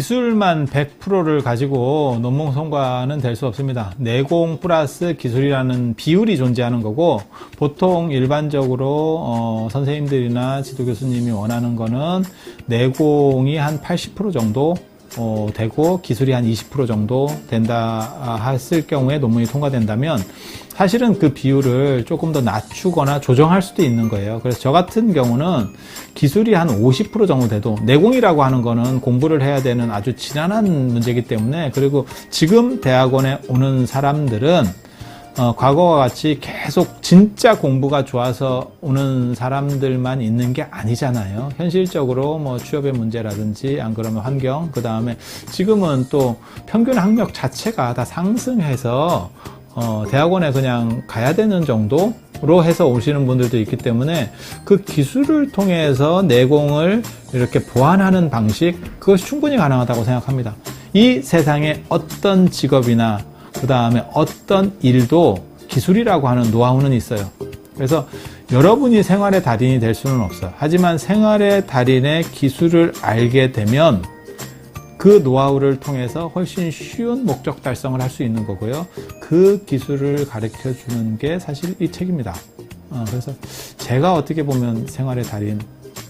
기술만 100%를 가지고 논문 성과는 될 수 없습니다. 내공 플러스 기술이라는 비율이 존재하는 거고 보통 일반적으로 어, 선생님들이나 지도 교수님이 원하는 거는 내공이 한 80% 정도 어, 되고 기술이 한 20% 정도 된다 했을 경우에 논문이 통과된다면 사실은 그 비율을 조금 더 낮추거나 조정할 수도 있는 거예요. 그래서 저 같은 경우는 기술이 한 50% 정도 돼도 내공이라고 하는 거는 공부를 해야 되는 아주 지난한 문제이기 때문에 그리고 지금 대학원에 오는 사람들은 어, 과거와 같이 계속 진짜 공부가 좋아서 오는 사람들만 있는 게 아니잖아요. 현실적으로 뭐 취업의 문제라든지 안 그러면 환경, 그 다음에 지금은 또 평균 학력 자체가 다 상승해서 어, 대학원에 그냥 가야 되는 정도 로 해서 오시는 분들도 있기 때문에 그 기술을 통해서 내공을 이렇게 보완하는 방식, 그것이 충분히 가능하다고 생각합니다. 이 세상에 어떤 직업이나 그 다음에 어떤 일도 기술이라고 하는 노하우는 있어요. 그래서 여러분이 생활의 달인이 될 수는 없어요. 하지만 생활의 달인의 기술을 알게 되면 그 노하우를 통해서 훨씬 쉬운 목적 달성을 할 수 있는 거고요. 그 기술을 가르쳐 주는 게 사실 이 책입니다. 어, 그래서 제가 어떻게 보면 생활의 달인,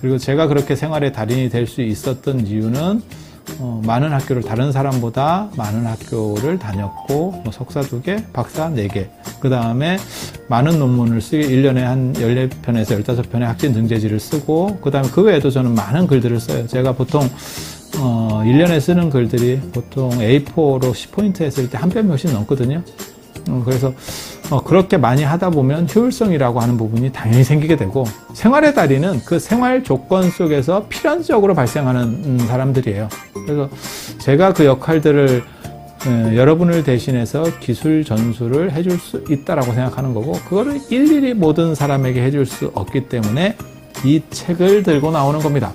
그리고 제가 그렇게 생활의 달인이 될 수 있었던 이유는 어, 많은 학교를 다른 사람보다 많은 학교를 다녔고 뭐 석사 두 개, 박사 네 개. 그 다음에 많은 논문을 쓰기 1년에 한 14편에서 15편의 학진 등재지를 쓰고 그 다음에 그 외에도 저는 많은 글들을 써요. 제가 보통 어, 1년에 쓰는 글들이 보통 A4로 10포인트 했을 때한 뼘이 훨씬 넘거든요. 어, 그래서 어, 그렇게 많이 하다 보면 효율성이라고 하는 부분이 당연히 생기게 되고 생활의 달인은 그 생활 조건 속에서 필연적으로 발생하는 음, 사람들이에요. 그래서 제가 그 역할들을 에, 여러분을 대신해서 기술 전수를 해줄 수 있다라고 생각하는 거고 그거를 일일이 모든 사람에게 해줄 수 없기 때문에 이 책을 들고 나오는 겁니다.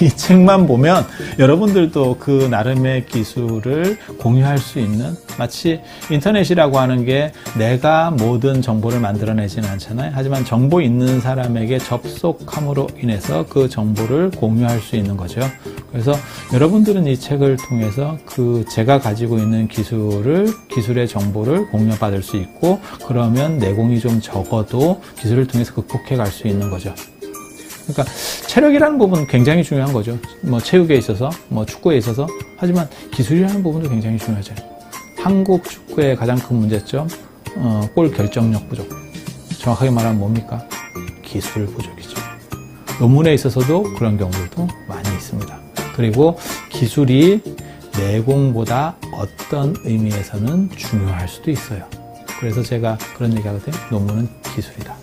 이 책만 보면 여러분들도 그 나름의 기술을 공유할 수 있는 마치 인터넷이라고 하는 게 내가 모든 정보를 만들어내지는 않잖아요. 하지만 정보 있는 사람에게 접속함으로 인해서 그 정보를 공유할 수 있는 거죠. 그래서 여러분들은 이 책을 통해서 그 제가 가지고 있는 기술을 기술의 정보를 공유받을 수 있고 그러면 내공이 좀 적어도 기술을 통해서 극복해 갈 수 있는 거죠. 그러니까 체력이라는 부분은 굉장히 중요한 거죠. 뭐 체육에 있어서, 뭐 축구에 있어서. 하지만 기술이라는 부분도 굉장히 중요하죠. 한국 축구의 가장 큰 문제점, 어, 골 결정력 부족. 정확하게 말하면 뭡니까? 기술 부족이죠. 논문에 있어서도 그런 경우들도 많이 있습니다. 그리고 기술이 내공보다 어떤 의미에서는 중요할 수도 있어요. 그래서 제가 그런 얘기 하거든요. 논문은 기술이다.